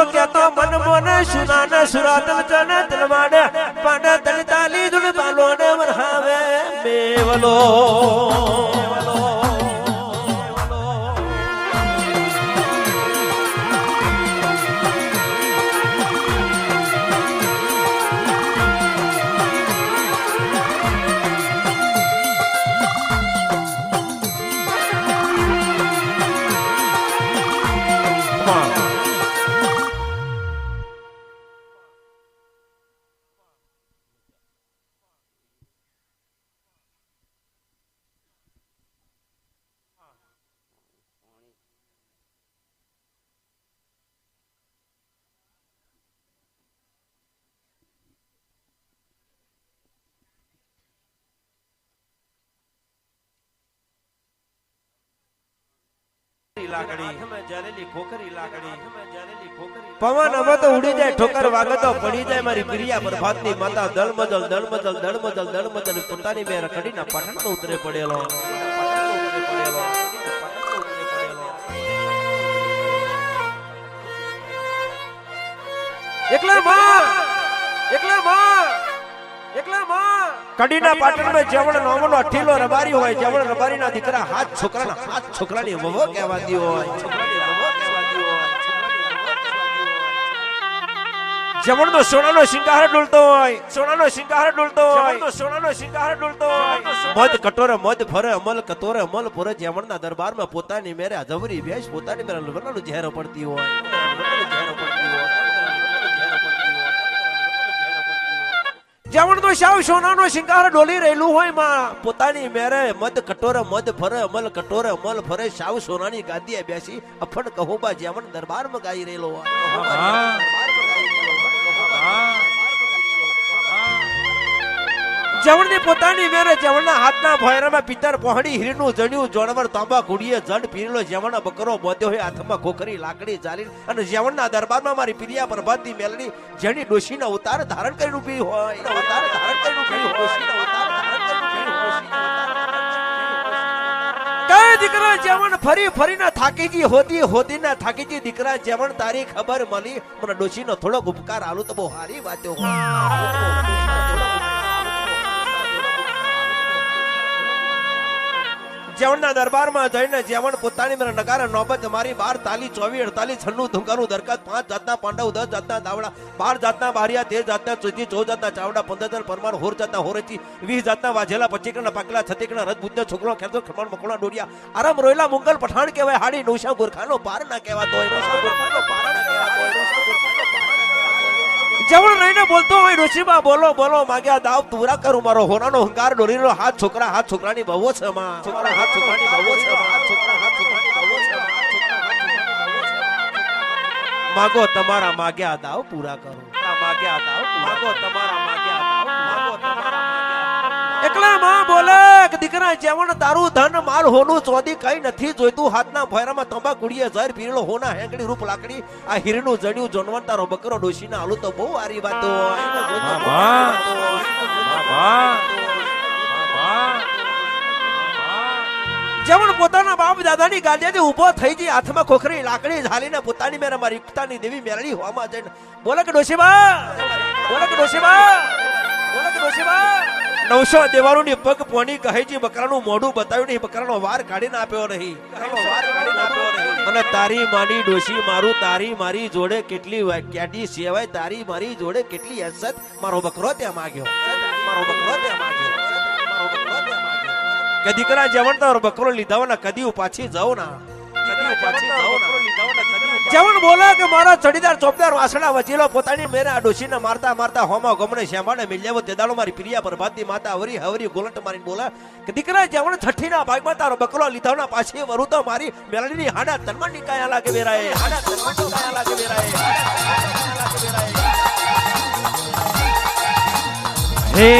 સુરો કેતો મન મોને સુનાને સુરાતલ ચને તલવાડે, પાડે તલી તાલી ધુન પાલોને વરહાવે, મેવલો. પવન અમે તો ઉડી જાય ઠોકર વાગે તો પડી જાય મારી પ્રિયા ની માતા દળમદલ દળમદલ દળમદલ દળમદલ પોતાની મેં રખડીના પાટણ ઉતરે પડેલો. એકલા માં એકલા માં કડીના પાટણમાં જવણ નોમનો અઠીલો રબારી હોય જવણ રબારીના દીકરા હાથ છોકરાના હાથ છોકરાની વવો કહેવાતી હોય જમણનો સોનાનો શિંગાર ડૂલતો હોય સોનાનો શિંગાર ડૂલતો હોય. સોનાનો શિંગાર ડૂલતો હોય. મધ કટોરે મધ ફરે અમલ કતોરે અમલ પૂરે જમણના દરબારમાં પોતાની મેરે અજવરી વેશ પોતાની મેરે લગ્નનું ઝેરો પડતી હોય. જવણ તો શાવ સોનાનો શિંગાર ડોલી રહેલું હોયમાં. પોતાની મેરે મદ કટોરે મદ ફરે અમલ કટોરે અમલ ફરે. સાવ સોનાની ગાદીએ બેસી અફડ કહુબા જવણ દરબારમાં ગાઈ રહેલો હોય. જવણની પોતાની વેરે જવણના હાથના ભોયરામાં પિતર પહોણી હીરનું જણ્યું, જણવર, તાંબા, ઘુડીએ જડ પીરેલો જવણ બકરો બોધ્યો હોય, હાથમાં ખોખરી, લાકડી ચાલી અને જવણના દરબારમાં મારી પિરિયા પ્રભાતની મેલડી, જેની ડોશીનો અવતાર ધારણ કરીને ઊભી હોય અવતાર ધારણ કરીને ઊભી હોય કઈ દીકરા જેવણ ફરી ફરીને થાકીજી હોતી, હોતીના થાકીજી દીકરા જેવણ તારી ખબર મળી, મને ડોશીનો થોડોક ઉપકાર આલો તો બહુ સારી વાતો જેવણના દરબારમાં જઈને જેવણ પોતાની મેરે નગારા નોબત મારી, બાર તાલી ચોવી અડતાલી છન્નું ધુંકાનું દરકત, પાંચ જાતના પાંડવ, દસ જાતના દાવડા, બાર જાતના બારિયા, તેર જાતના ચોથી ચૌદ જાતના ચાવડા, પંદર જાત પરમાર હોર જાતના હોરેથી વીસ જાતના વાજેલા પચીકના પાકલા રથ બુદ્ધ, છોકરો ખેતો ખમણ, મકડા ડોડિયા આરામ રોયલા, મુંગલ, પઠાણ કહેવાય, હાડી નોશા ગુરખાનો પાર ના કહેવાતો હોય ગુરખાનો પાર ના કહેવાતો હોય ગુરખાનો પાર. જવણ રહીને બોલતો હોય ડોશીબા બોલો બોલો, માગ્યા દાવ, તુરા કરું મારો હોનાનો હંકાર ડોરીનો હાથ છોકરા, હાથ છોકરાની બહુ છે માં. છોકરા, હાથ છોકરાની બહુ છે. હાથ છોકરા, હાથ છોકરાની બહુ છે માગો તમારા માગ્યા દાવ પૂરા કરો. માગ્યા દાવ માગો તમારા માગ્યા એકલા માં બોલે કે દીકરા જેવણ તારું ધન માલ હોનું ચોદી કઈ નથી જોઈતું. હાથના ભોયરામાં તંબા કુડીએ ઝર પીરેલો હોના હેંગડી રૂપ લાકડી આ હીરનું જડ્યું જોનવન તારો બકરો ડોશીના આલુ તો બહુ આરી વાતો. જમણ પોતાના બાપ દાદાની ગાદીએથી ઊભો થઈ ગઈ હાથમાં ખોખરી લાકડી ઝાલીને પોતાની મેરે મારી એકતાની દેવી મેરળી હોવામાં જઈને બોલે કે ડોશીબા બોલે કે ડોશીબા બોલે કે ડોશીબા. નવસો ની પગ પોણી કહે છે, બકરાનું મોઢું બતાવ્યું નહીં, બકરાનો વાર કાઢીને આપ્યો નહીં. અને તારી માની ડોશી મારું, તારી મારી જોડે કેટલી ક્યાંટી સેવાય, તારી મારી જોડે કેટલી હસત મારો બકરો ત્યાં માગ્યો. મારો બકરો ત્યાં માગ્યો. કદી કરા જવણ તારો બકરો લીધા ના કદી પાછી જાઉં ના. કદી પાછી જાઉં ના. જવણ બોલે કે મારા ચડીદાર ચોપદાર વાસણા વચીલો પોતાની મેરા ડોશીને મારતા મારતા હોમા ગમણે શ્યામાને મિલ્યાવો તે દાડો મારી પ્રિયા પ્રભાતની માતા હવરી હવરી ગોલટ મારીને બોલે કે દીકરા જવણ છઠ્ઠીના ભાગમાં તારો બકલો લીધાવના પાછી વરુ તો મારી મેલડીની હાડા તન્મનની કાયા લાગે વેરાય હાડા તન્મનની કાયા લાગે વેરાય હે,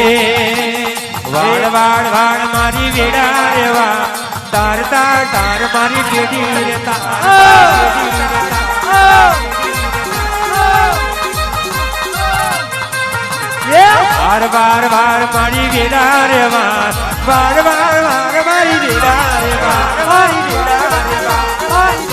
વાળ વાળ વાળ મારી વેડા રેવા તાર તાર તાર મારી બેડી રે. બાર બાર બાર મારી વેડા રે વાર. બાર બાર બાર મારી વેડા રે વાર. મારી વેડા રે વાર. મારી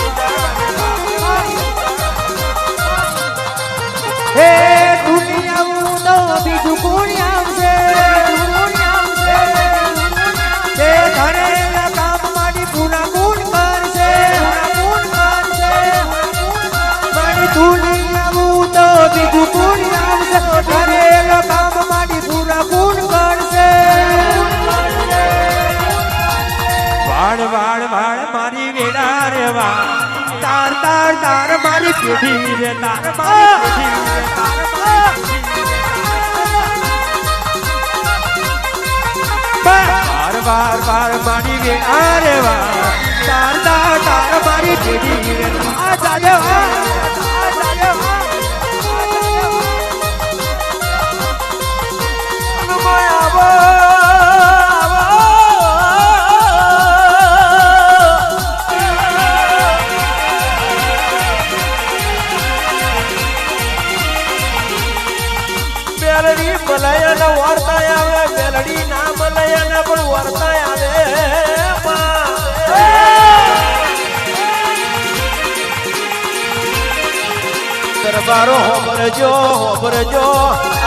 મારી પેઢી રે તાર મારી પેઢી રે તાર બાર બાર બાર મારી વે અરે વાહ તાર તાર તાર મારી પેઢી રે આ જાજે વાહ મેલડી મલયન વાર્તા આવે મેલડી ના મલયન પણ વાર્તા આવે. દરબારો હોબરજો હોબરજો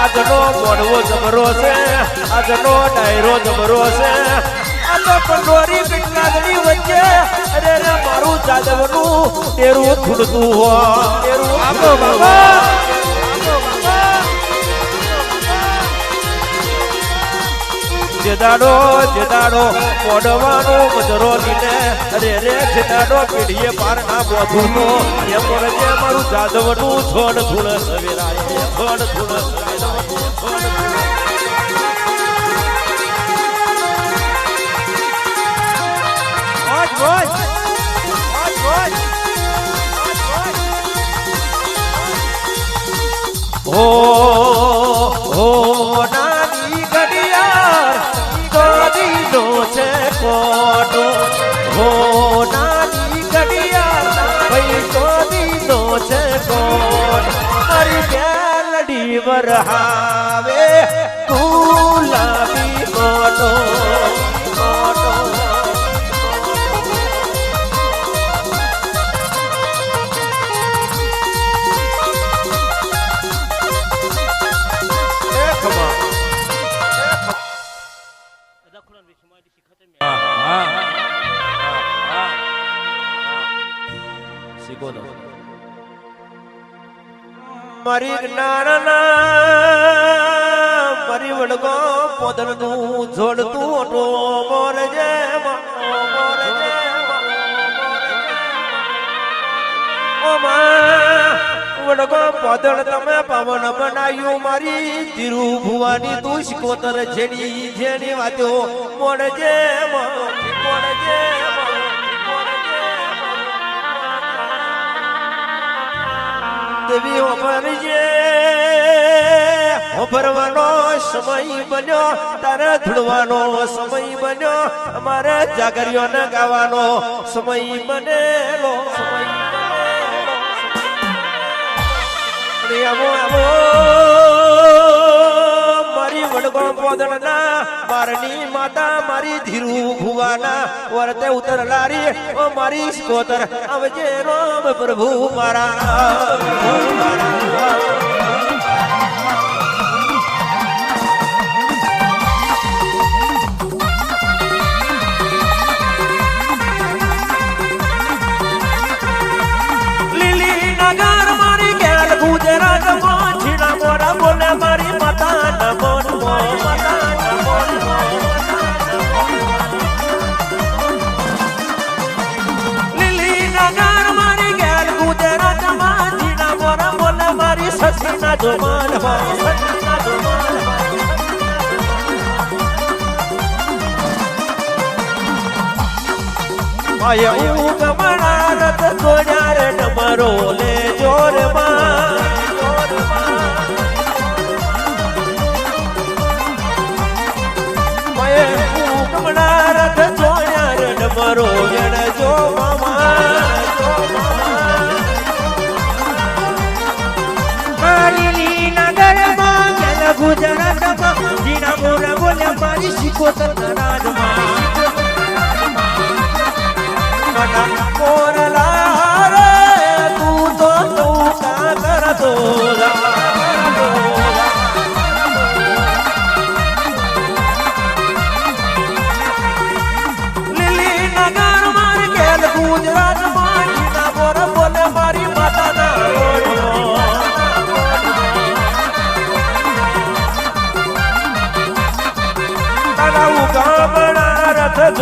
આજનો ગોડવો જબરો છે, આજનો ડાયરો જબરો છે. આ તો પંડોરી પીટલાગની મારું જાદવનું તેરું ખૂટતું હો તેરું આપો બાબા. જેદાડો જેદાડો મોડવાનો મજરો લીને અરે રે, જેદાડો પીઢીએ પાર ના બોધું તો. એમ જે મારું જાદવનું છોડ ધૂળ સવેરાય છોડ ધૂળ સવેરાય વરહાવે ગુલાબી કોટો કોટો એ ખમા મારી જ્ઞાનના મારી વડગો પોદન તું જોડતું ઓટો મોર જે વડગો પોદળ તમે પવન બનાવ્યું મારી તિરુ ભુવાની તું શિકોતર જેડી જેડી વાતો. મોડજે મોડજે મોડજે દેવી ઓપરજે ઓપરવાનો સમય બન્યો, તારે ધૂળવાનો સમય બન્યો. અમારે જાગરીઓને ગાવાનો સમય બનેલો. સમય વડગો પોદળના મારની માતા મારી ધીરુ ભુવાના વર્તે ઉતર લારી, ઓ મારી સ્કોતર આવજે રામ પ્રભુ મારા મારા. સતીના હું લે જોરમાં હું ગમણા રથ છોડ્યા રે ડમરો જણ જો મામા શિકોતર રાજમાં મામા મોરલા રે તું તો તું કા કરતો લીલી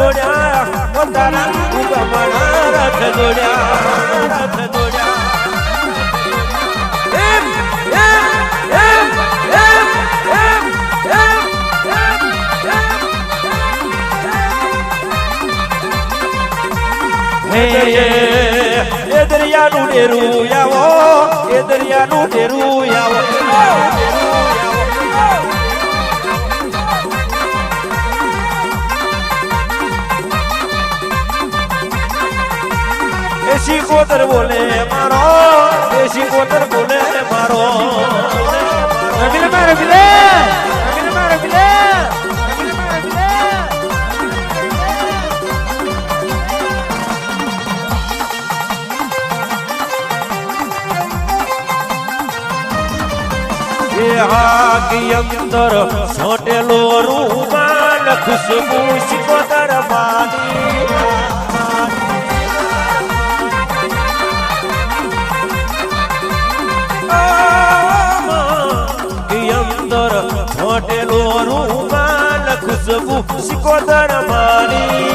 ઓ તારા ઉગમણા રથ જોડ્યા રથ જોડ્યા. એમ દરિયાનું ડેરું આવો એ દરિયાનું ડેરું આવો એસી કોતર બોલે મારો, દેશી કોતર બોલે મારો. રગીલે રગીલે રગીલે એ હાકી અંદર સોટેલો રૂમાલ, ખુશબુ સિકોતર માની ખુશબુ સિકોતર માની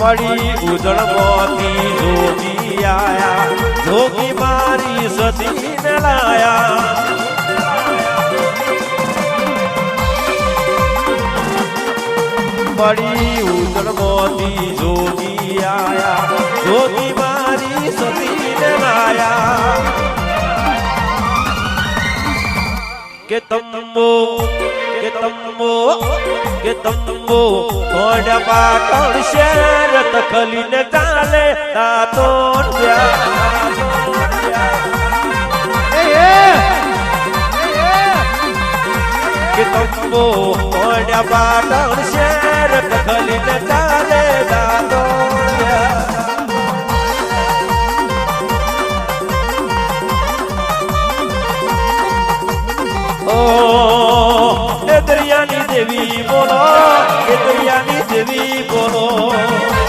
પડી ઉજળ મોતી જોગી આયા. જોગી મારી સતી ને લાયા. પડી ઉજળ મોતી જોગી આયા જોગી મારી સતી ને કે તંબો કે તંબો કે તંબો. કોડ પાટણ શહેર તખલીને ચાલે તાતો કે તંબો કોડ પાટણ શહેર તખલીને ચાલે તાતો દેવી બોલો એ દરિયાની દેવી બોલો.